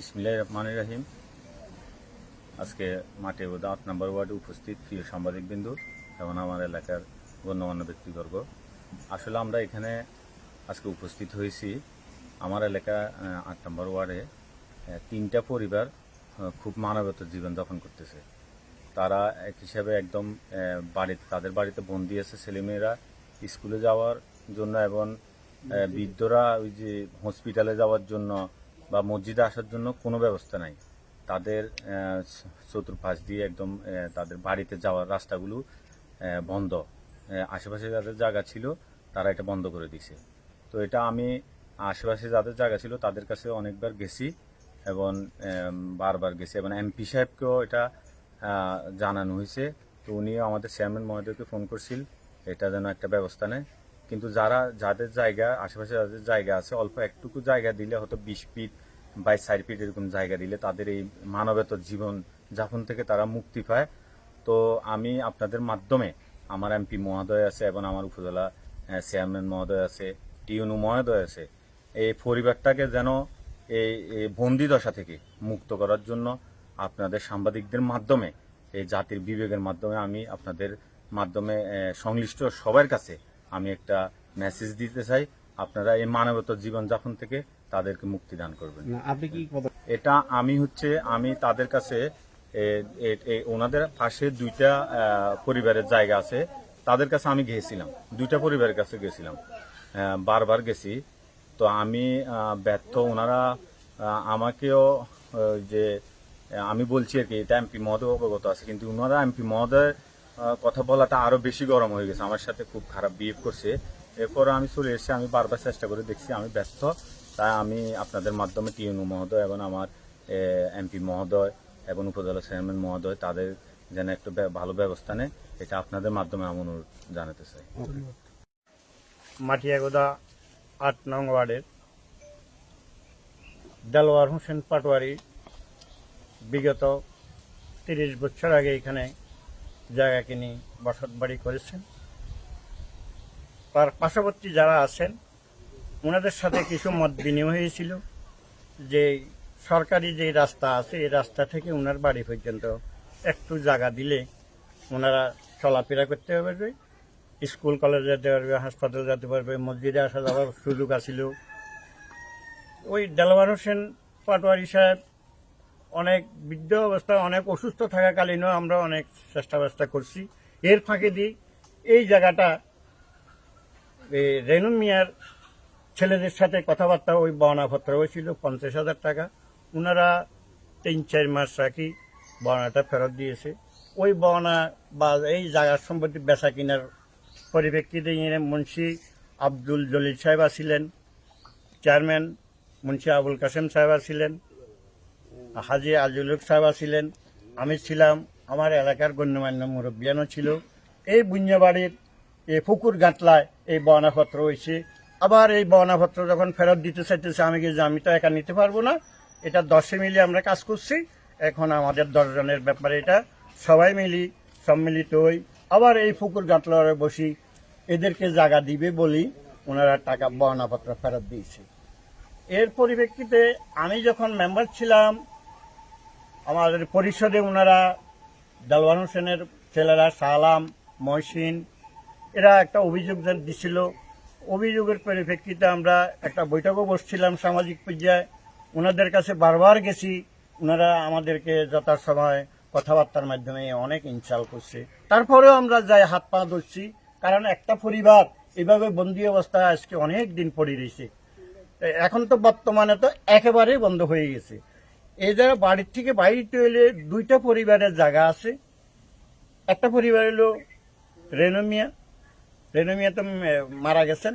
ইসমিল্লাহ রহমান রাহিম। আজকে মাঠে আট নম্বর ওয়ার্ডে উপস্থিত প্রিয় সাংবাদিক বিন্দু এবং আমার এলাকার গণ্যমান্য ব্যক্তিবর্গ। আসলে আমরা এখানে আজকে উপস্থিত হয়েছি। আমার এলাকা আট নম্বর ওয়ার্ডে তিনটা পরিবার খুব মানবত জীবনযাপন করতেছে। তারা এক হিসাবে একদম বাড়িতে, তাদের বাড়িতে বন্দি আছে ছেলেমেয়েরা। স্কুলে যাওয়ার জন্য এবং বৃদ্ধরা ওই যে হসপিটালে যাওয়ার জন্য বা মসজিদে আসার জন্য কোনো ব্যবস্থা নাই। তাদের চতুর্পাশ দিয়ে একদম তাদের বাড়িতে যাওয়ার রাস্তাগুলো বন্ধ। আশেপাশে যাদের জায়গা ছিল, তারা এটা বন্ধ করে দিছে তো এটা আমি আশেপাশে যাদের জায়গা ছিল, তাদের কাছে অনেকবার গেছি এবং বারবার গেছি। এবং এমপি সাহেবকেও এটা জানানো হয়েছে। তো উনিও আমাদের চেয়ারম্যান মহোদয়কে ফোন করছিল, এটা যেন একটা ব্যবস্থা নেয়। কিন্তু যারা, যাদের জায়গা, আশেপাশে যাদের জায়গা আছে, অল্প একটুকু জায়গা দিলে হয়তো বিশ ফিট বাই চার ফিট এরকম জায়গা দিলে তাদের এই মানবেতর জীবন যাপন থেকে তারা মুক্তি পায়। তো আমি আপনাদের মাধ্যমে আমার এমপি মহোদয় আছে এবং আমার উপজেলা চেয়ারম্যান মহোদয় আছে, টিউনু মহোদয় আছে। এই পরিবারটাকে যেন এই বন্দি দশা থেকে মুক্ত করার জন্য আপনাদের সাংবাদিকদের মাধ্যমে, এই জাতির বিবেকের মাধ্যমে আমি আপনাদের মাধ্যমে সংশ্লিষ্ট সবার কাছে আমি একটা মেসেজ দিতে চাই। আপনারা এই মানবতার জীবনযাপন থেকে তাদেরকে মুক্তি দান করবেন। আপনি কি এটা আমি হচ্ছে আমি তাদের কাছে ওনাদের পাশে দুইটা পরিবারের জায়গা আছে। তাদের কাছে আমি গিয়েছিলাম দুইটা পরিবারের কাছে গেছিলাম। বারবার গেছি। তো আমি ব্যর্থ। ওনারা আমাকেও যে আমি বলছি আর কি এটা এমপি মহোদয় অবগত আছে কিন্তু ওনারা এমপি মহোদয় কথা বলাটা আরও বেশি গরম হয়ে গেছে। আমার সাথে খুব খারাপ বিহেভ করছে। এরপর আমি চলে এসেছি আমি বারবার চেষ্টা করে দেখছি আমি ব্যস্ত তাই আমি আপনাদের মাধ্যমে টিএনউ মহোদয় এবং আমার এমপি মহোদয় এবং উপজেলা চেয়ারম্যান মহোদয় তাদের যেন একটু ভালো ব্যবস্থা নেয়, এটা আপনাদের মাধ্যমে আমি অনুরোধ জানাতে চাই। মাটিয়াগোদা আট নং ওয়ার্ডের দেলোয়ার হোসেন পাটোয়ারি বিগত তিরিশ বছর আগে এখানে জায়গা কিনে বসত বাড়ি করেছেন। পার্শ্ববর্তী যারা আছেন, ওনাদের সাথে কিছু মত বিনিময় হয়েছিল যে সরকারি যে রাস্তা আছে, এই রাস্তা থেকে ওনার বাড়ি পর্যন্ত একটু জায়গা দিলে ওনারা চলাফেরা করতে পারবে, স্কুল, কলেজে যেতে পারবে, হাসপাতালে যেতে পারবে, মসজিদে আসা যাওয়ার সুযোগ আছিল। ওই দেলওয়ার হোসেন পাটোয়ারি সাহেব অনেক বৃদ্ধ অবস্থায়, অনেক অসুস্থ থাকাকালীনও আমরা অনেক চেষ্টা ব্যবস্থা করছি। এর ফাঁকে দিয়ে এই জায়গাটা রেনু মিয়ার ছেলেদের সাথে কথাবার্তা ওই বর্ণাপত্র হয়েছিল, পঞ্চাশ হাজার টাকা। ওনারা তিন, চার মাস রাখি বর্ণাটা ফেরত দিয়েছে। ওই বর্ণা বা এই জায়গার সম্পত্তি বেচা কিনার পরিপ্রেক্ষিতে ইনি মুন্সি আব্দুল জলিল সাহেব ছিলেন চেয়ারম্যান মুন্সি আবুল কাসেম সাহেব ছিলেন হাজি আজুলুক সাহেব ছিলেন আমি ছিলাম, আমার এলাকার গণ্যমান্য মুরব্বিয়ানও ছিল। এই বুঞ্জাবাড়ির এই পুকুর গাঁটলায় এই বর্ণাপত্র হয়েছে। আবার এই বর্ণাপত্র যখন ফেরত দিতে চাইতেছে, আমি কি যে আমি তো একা নিতে পারব না। এটা দশে মিলে আমরা কাজ করছি। এখন আমাদের দশজনের ব্যাপারে এটা সবাই মিলি সম্মিলিত হই। আবার এই পুকুর গাঁটলারে বসি, এদেরকে জায়গা দিবে বলি ওনারা টাকা বর্ণাপত্র ফেরত দিয়েছে। এর পরিপ্রেক্ষিতে আমি যখন মেম্বার ছিলাম, আমাদের পরিষদে ওনারা দালওয়ান হোসেনের ছেলেরা সালাম, মহসিন এরা একটা অভিযোগ দিছিল। অভিযোগের পরিপ্রেক্ষিতে আমরা একটা বৈঠকও বসছিলাম সামাজিক পর্যায়ে। ওনাদের কাছে বারবার গেছি। ওনারা আমাদেরকে যথাসময় কথাবার্তার মাধ্যমে অনেক ইনসাল করছে। তারপরেও আমরা যাই হাত পা ধরছি, কারণ একটা পরিবার এভাবে বন্দি অবস্থায় আজকে অনেক দিন পড়ে রয়েছে। এখন তো বর্তমানে তো একেবারেই বন্ধ হয়ে গেছে। এই জায়গা বাড়ির থেকে বাইরে হইলে দুইটা পরিবারের জায়গা আছে। একটা পরিবার হলো রেনোমিয়া রেনোমিয়া তো মারা গেছেন।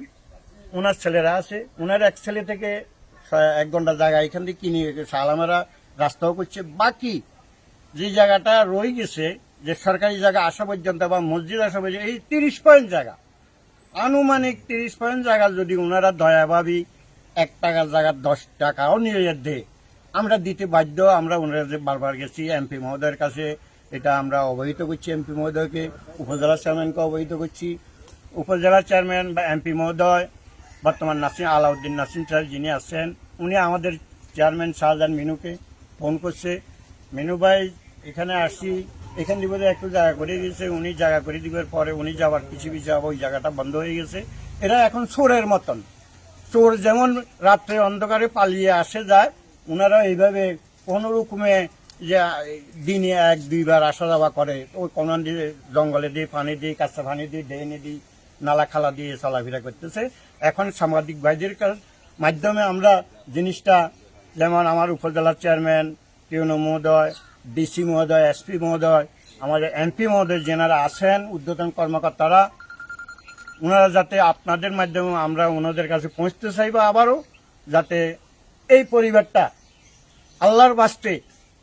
ওনার ছেলেরা আছে। ওনার এক ছেলে থেকে এক ঘণ্টা জায়গা এখান থেকে কিনে সালামেরা রাস্তাও করছে। বাকি যে জায়গাটা রয়ে গেছে, যে সরকারি জায়গা আসা পর্যন্ত বা মসজিদ আসা পর্যন্ত, এই তিরিশ পয়েন্ট জায়গা। আনুমানিক তিরিশ পয়েন্ট জায়গা যদি ওনারা দয়াভাবি, এক টাকার জায়গা দশ টাকাও নিয়ে দেয়। আমরা দিতে বাধ্য, আমরা ওনারা যে বারবার গেছি, এমপি মহোদয়ের কাছে, এটা আমরা অবহিত করছি, এমপি মহোদয়কে, উপজেলা চেয়ারম্যানকে অবহিত করছি। উপজেলা চেয়ারম্যান বা এমপি মহোদয়, বর্তমান নাসিম আলাউদ্দিন নাসিম স্যার যিনি আছেন, উনি আমাদের চেয়ারম্যান শাহজাহান মিনুকে ফোন করছে। মিনু ভাই, এখানে আসছি। এখান থেকে একটু জায়গা করে দিয়েছে। উনি জায়গা করে দিবার পরে উনি যাওয়ার কিছু আবার ওই জায়গাটা বন্ধ হয়ে গেছে। এরা এখন চোরের মতন। চোর যেমন রাত্রে অন্ধকারে পালিয়ে আসে যায় ওনারা এইভাবে কোনো রকমে যে দিনে এক, দুইবার আসা যাওয়া করে। ওই কোনো জঙ্গলে দিয়ে পানি দিয়ে কাঁচা পানি দিয়ে ডেনে দিয়ে নালা খালা দিয়ে চলাফেরা করতেছে। এখন সাংবাদিক ভাইদের মাধ্যমে আমরা জিনিসটা যেমন আমার উপজেলার চেয়ারম্যান টিউনো মহোদয়, ডিসি মহোদয়, এসপি মহোদয়, আমাদের এমপি মহোদয় যেনারা আছেন, উদ্বোধন কর্মকর্তারা ওনারা যাতে আপনাদের মাধ্যমে আমরা ওনাদের কাছে পৌঁছতে চাইব আবারও যাতে এই পরিবারটা আল্লাহর বাস্তে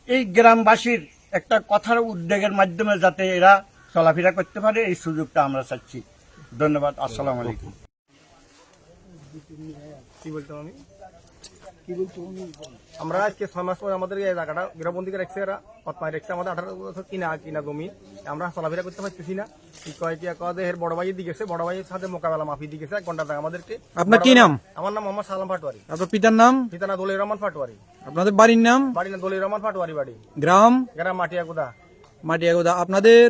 এই গ্রামবাসীর একটা কথার উদ্যোগের মাধ্যমে যাতে এরা চলাফেরা করতে পারে, এই সুযোগটা আমরা চাচ্ছি। ধন্যবাদ আসসালামু আলাইকুম। কি বলতাম আমি আমরা আজকে ছয় মাস পরে আমাদের এই জায়গাটা গৃহবন্দী করে রাখছে এরা। রাখছে আমাদের আঠারো বছর কিনা কিনা জমি। আমরা চলাফেরা করতে পারতেছি না। কি কয় কি কয় এর বড় ভাইয়ের দিকে বড় ভাইয়ের সাথে মোকাবেলা মাফি দিকে এক ঘণ্টা দেয় আমাদেরকে। আপনার কি নাম? আমার নাম মোহাম্মদ সালাম পাটোয়ারি। আপনার পিতার নাম? পিতানা দলির রহমান পাটোয়ারি। আপনাদের বাড়ির নাম? বাড়ি না দলির রহমান পাটোয়ারি বাড়ি। গ্রাম? গ্রাম মাটিয়া গুদা মাটিয়াগোদা। আপনাদের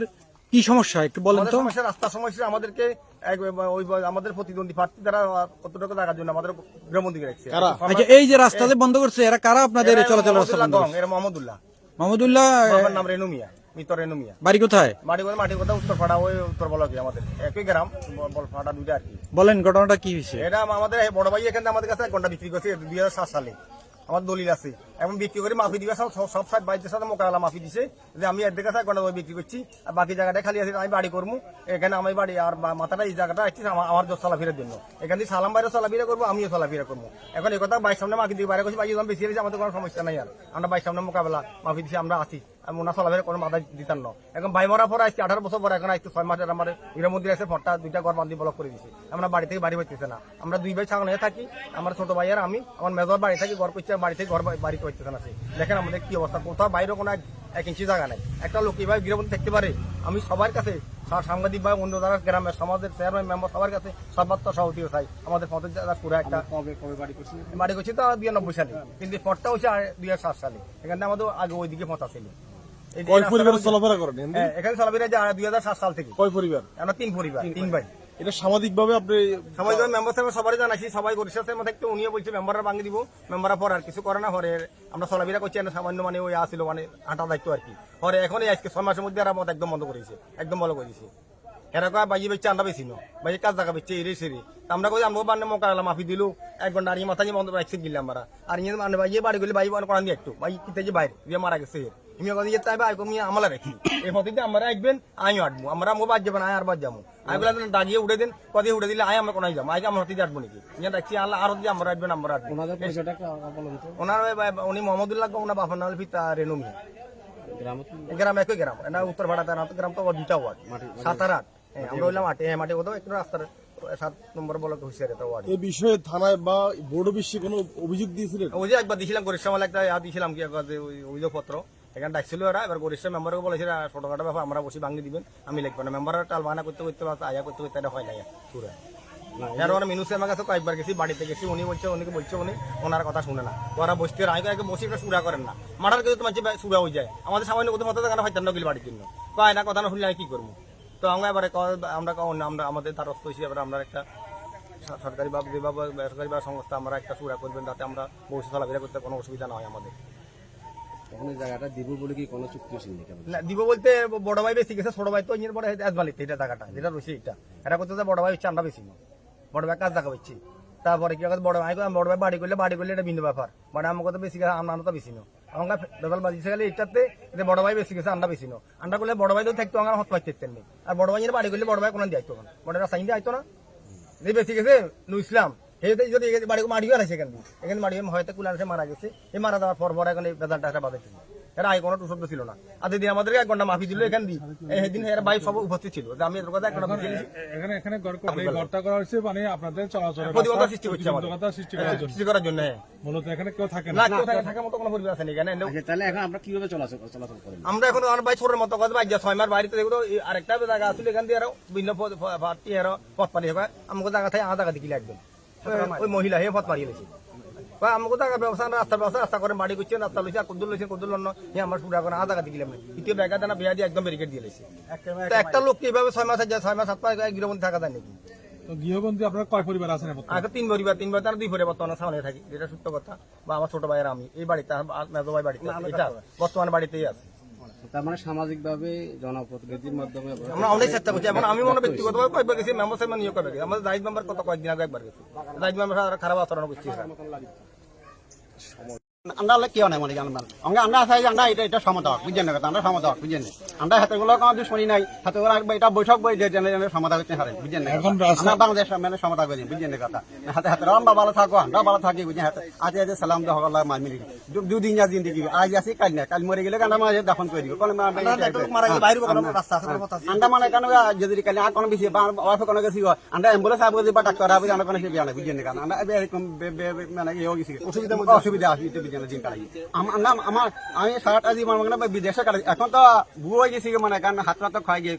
কি সমস্যা? একটু বলেন তো। সমস্যা রাস্তা সমস্যা। আমাদেরকে ওই আমাদের প্রতিদ্বন্দ্বী প্রার্থী কতটুকু টাকার জন্য আমাদের রাখছে। আচ্ছা এই যে রাস্তা যে বন্ধ করছে এরা কারা আপনাদের চলাচল রাস্তা বন্ধ এরা মাহমুদুল্লাহ। আমার নাম রেনু মিয়া মিতর রেনু বাড়ি কোথায়? মাটি ওই উত্তর বলকে আমাদের? একই গ্রাম বলপাড়া দুইটা আর কি। বলেন ঘটনাটা কি হয়েছে? এটা আমাদের এই বড় ভাই এখানে আমাদের কাছে এক ঘণ্টা বিক্রি করছে দুই হাজার সাত সালে। আমার দলিল আছে। এখন বিক্রি করে মাফি দিবে, সব সব সাইড বাইরের সাথে মোকাবেলা মাফি দিছে। যে আমি এর কাছে এক ঘণ্টা বিক্রি করছি, আর বাকি জায়গাটা খালি আছে, আমি বাড়ি করব এখানে আমি বাড়ি আর মাথাটা এই জায়গাটা আসছি আমার চলাফেরার জন্য। এখান থেকে সালাম বাইরে চলাফেরা করব, আমিও চলাফেরা করব। এখন এই কথা বাইশ সামনে মাফি দিয়ে বাইরে করছি দাম বেশি হয়েছে, আমাদের কোনো সমস্যা নাই আর। আমরা বাইশ সামনে মোকাবেলা মাফি দিছি, আমরা আছি। আমি ওনার চলাফেরা কোনো বাধা দিতাম না। এখন ভাই মরা পরে আসছি আঠারো বছর পরে, এখন আসছে ছয় মাসের আমার হীরা মন্দির আছে, ফটটা দুইটা ঘর বান্ধি ব্লক করে দিছে। আমরা বাড়ি থেকে বাড়ি হইতেছে না। আমরা দুই ভাই ছাগল থাকি, আমার ছোট ভাই আর আমি, আমার মেজর বাড়ি থাকি ঘর করছে বাড়ি থেকে ঘর বাড়ি হইতেছে না দেখেন আমাদের কি অবস্থা? কোথাও বাইরে কোনো এক- ইঞ্চি জায়গা নাই। একটা লোক এইভাবে গৃহবন্দী থাকতে পারে? আমি সবার কাছে সাংবাদিক বা অন্য যারা গ্রামের সমাজের চেয়ারম্যান মেম্বার সবার কাছে সর্বাত্ম সহযোগী চাই। আমাদের পথের জায়গা পুরো একটা বাড়ি করছি? তো দুই নব্বই সালে। কিন্তু পথটা হচ্ছে দুই হাজার সাত সালে। এখানে আমাদের আগে ওইদিকে পথ ছিল কয় পরিবার চলাফেরা করেন এখান? হ্যাঁ, চলাফেরা যে দুই হাজার সাত সাল থেকে। কয় পরিবার? আমরা তিন পরিবার তিন ভাই। এটা সামাজিক ভাবে আপনি যখন মেম্বার সাহেব সবাই জানাইছি সবাই গরিষ্ঠের মধ্যে একটু উনিও বলছে মেম্বাররা ভাঙি দিব মেম্বাররা পর আর কিছু করে না হরে আমরা চলাফেরা করছি না সামান্য মানে ওই আসছিল মানে হাঁটা দায়িত্ব আর কি। হরে এখন আজকে ছয় মাসের মধ্যে আর মত একদম বন্ধ করেছে একদম বন্ধ করেছে এরা কয় বাইয়ে বেচছে, আন্ডা বেশি নো। বাইয়ে কাজ জায়গা বেচছে, এরে সেরে। আমরা কই আমরা বান্নে মোকাবেলা মাফি দিল এক ঘণ্টা আর মাথা নিয়ে বন্ধ রাখছে গিলাম আমরা। আর ইয়ে মানে বাইয়ে বাড়ি গেলে বাইয়ে বাড়ি করান একটু। বাইয়ে কিতে যে বাইরে দিয়ে মারা গেছে কথা আমলা রাখি এই আমরা একবেন আইও আটবো আমরা মো বাদ যাবেন আয় আর বাদ যাব আই বলে উঠে দেন উঠে দিলে আমরা কোনাই যাব আইকে আমরা হতে আটবো নাকি? ইয়ে রাখছি আল্লাহ আরও দিয়ে আমরা আটবেন আমরা আটবো। ওনার উনি মোহাম্মদুল্লাহ ওনার বাবার নাম হলো পিতা রেনু মিয়া। গ্রাম একই গ্রাম। না উত্তর ভাড়া গ্রাম তো ওয়ার্ড। সাত আর আট। হ্যাঁ, আমরা হইলাম আটে। হ্যাঁ মাঠে কোথাও একটু রাস্তার সাত নম্বর বলক হুশিয়ার এটা ওয়ার্ড। এই বিষয়ে থানায় বা বোর্ড অফিসে কোনো অভিযোগ দিয়েছিলেন? একবার দিয়েছিলাম গরিষ্ঠ মাল একটা দিয়েছিলাম কি একটা যে অভিযোগ পত্র এখানে ডাকছিল ওরা এবার গরিষ্ঠ মেম্বারকে বলেছে "আহ, ছোটখাটো ব্যাপার আমরা বসে ভাঙি দিবেন আমি লিখব না। মেম্বার টাল বাহানা করতে করতে বা আয়া করতে করতে এটা হয় না পুরো। এর ওরা মিনুসে আমার কাছে কয়েকবার গেছি বাড়িতে গেছি উনি বলছে উনিকে বলছে উনি ওনার কথা শুনে না। ওরা বসতে আগে আগে বসে একটা সুরা করেন না। মাঠার কিন্তু তোমার সুরা হয়ে যায়। আমাদের সামান্য কোথাও মতো কেন হয়তো না বাড়ির জন্য? কয় না কথা না শুনলে আমি কি করব? তো আমরা এবারে আমরা আমরা আমাদের তার হিসেবে এবার আমরা একটা সরকারি বা বেসরকারি বা সংস্থা আমরা একটা সুরা করবেন যাতে আমরা বসে চলাফেরা করতে কোনো অসুবিধা না হয় আমাদের। জায়গাটা বলে কি কোনো চুক্তি দিব বলতে বড় ভাই বেশি গেছে, ছোট ভাই তো এটা যেটা রয়েছে এটা। এটা করতে বড় ভাই হচ্ছে আমরা বেশি বড় ভাই কাজ পাচ্ছি তারপরে বড় ভাই বড় ভাই বাড়ি করলে বাড়ি করলে এটা ব্যাপার। মানে বেশি গেছে বেশি গেলে এটাতে বড় ভাই বেশি গেছে বেশি করলে বড় ভাই থাকতো তেমনি। আর বড় ভাই বাড়ি করলে বড় ভাই কোনো রাস্তা না। বেশি গেছে নু ইসলাম যদি বাড়ি এখান দিয়ে এখানে হয়তো কুলানে মারা গেছে। এই মারা যাওয়ার পর পর এখন এই বেদালটা একটা বাজাইছে এরা আগে কোনো টুসব্দ ছিল না। আর দিন আমাদেরকে এক ঘণ্টা মাফি দিল এখান দিয়ে এই দিন এরা ভাই সব উপস্থিত ছিল। যে আমি এদের কথা এক ঘণ্টা এখানে এখানে করে ঘরটা করা হয়েছে মানে আপনাদের চলাচলের প্রতিবন্ধক সৃষ্টি করছে আমাদের। সৃষ্টি করার জন্য। সৃষ্টি করার জন্য হ্যাঁ। মূলত এখানে কেউ থাকে না। কেউ থাকা- থাকার মতো কোনো পরিবেশ আছে এখানে। আচ্ছা তাহলে এখন আমরা কীভাবে চলাচল চলাচল করেন আমরা এখন ভাই ছোটের মতো কথা ভাই ছয় মাস বাড়িতে দেখো তো এই আরেকটা জায়গা আসলে এখান দিয়ে আরও বিভিন্ন পথ- প- পার্টি আরও পথ পালিয়ে হয়। আমাকে জায়গা থেকে আধা জায়গা দিকে লাগবে ওই- মহিলা হে গেছে বা আমাকে টাকা রাস্তার ব্যবস্থা রাস্তা করে বাড়ি করছেন রাস্তা লইছে আর কদ্দুর লইছেন কদ্দুর লন্য ই আমার করে আধা টাকা দিলাম না দ্বিতীয় ব্যাগা দানা বিয়া দিয়ে একদম ব্যারিকেড দিয়ে লইছে একটা লোক এইভাবে ছয় মাস যায় ছয় মাস সাত মাস গৃহবন্ধী থাকা যায় নাকি? তো গৃহবন্দী আপনার কয় পরিবার আছেন আগে তিন পরিবার তিন পরিবার দুই পরিবার বর্তমানে সামনে থাকি। যেটা সত্য কথা বা আমার ছোট ভাইয়ের আমি এই বাড়িতে মেজো ভাই বাড়িতে এটা বর্তমানে বাড়িতেই আছে। তার মানে সামাজিকভাবে জনপ্রতিনিধির মাধ্যমে আমরা অনেক চেষ্টা করছি। এখন আমি মনে ব্যক্তিগতভাবে কয়েকবার গেছি মেম্বার সাহেব নিয়োগ করে গেছি আমাদের জাহিদ মেম্বার কত কয়েকদিন আগে একবার গেছি। জাহিদ মেম্বার খারাপ আচরণ করছি। আমরা হলে কি হয় মনে আমরা আমরা আমরা এটা এটা সমাধান বুঝছেন না কথা? আমরা সমাধান বুঝছেন না আমরা হাতে গুলো কোনো দুশ্মনী নাই। হাতে গুলো এটা বৈঠক বই যে জেনে জেনে সমাধান করতে বুঝছেন না আমরা বাংলাদেশ মানে করি বুঝছেন না কথা? হাতে হাতে আমরা ভালো থাকো আমরা ভালো থাকি বুঝছেন হাতে? আজ আজ সালাম দেওয়া হল মার মিলি দুদিন যা জিন্দগি আজ আসি কাল না কাল মরে গেলে কান্না মাঝে দাফন করে দিব। কোনো মানে কেন যদি কালি আর কোনো বেশি অল্প কোনো গেছি আমরা অ্যাম্বুলেন্স আবো বা ডাক্তার আবো আমরা কোনো নাই বুঝছেন না আমরা এরকম মানে ইয়ে গেছি? অসুবিধা অসুবিধা বুঝছেন দিন কালাই আমরা আমার আমি সারাটা জীবন মানে বিদেশে কাটাই। এখন তো বুয়ো হয়ে গেছি মানে কারণ হাত হাত খাই গিয়ে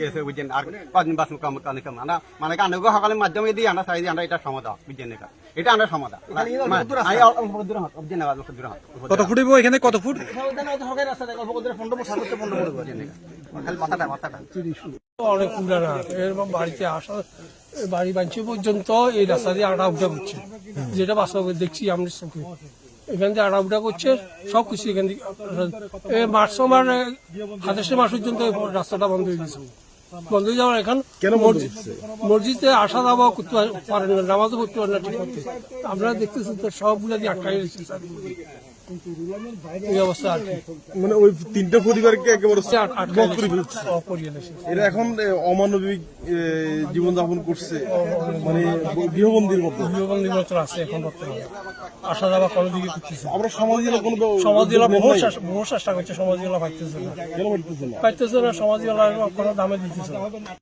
গেছে বুঝছেন আর কদিন বাসন কম কানে কম। আমরা মানে কানে সকালের মাধ্যমে দিয়ে আমরা চাই আমরা এটা সমাধান বুঝছেন না এটা আমরা না দূরে হাত কত ফুট এখানে? কত ফুট? পনেরো পনেরো অনেক পুরানা। এরকম বাড়িতে আসা বাড়ি পর্যন্ত এই রাস্তা দিয়ে আড়া উঠা করছে। যেটা বাস্তবে দেখছি আমরা চোখে। এখান থেকে আড়া উঠা করছে সব কিছু এখান থেকে এই মার্চ মাস সাতাশে মাস পর্যন্ত রাস্তাটা বন্ধ হয়ে গেছে। বন্ধ হয়ে যাওয়ার এখন মসজিদ মসজিদে আসা যাওয়া করতে পারেন না নামাজও করতে পারেন না ঠিক করতে আমরা দেখতেছি তো সবগুলো দিয়ে আটকাই রয়েছে। মানে ওই তিনটা পরিবারকে একেবারে। এরা এখন অমানবিক জীবন যাপন করছে। মানে গৃহবন্দির মতো। গৃহবন্দী মতো আছে এখন বর্তমানে। আসা যাওয়া কোনো দিকে করতেছে আমরা সমাজের কোনো বহু চেষ্টা- চেষ্টা করছে পাইতেছে না। পাইতেছে না। সমাজগুলা কোনো দামে দিতেছে না।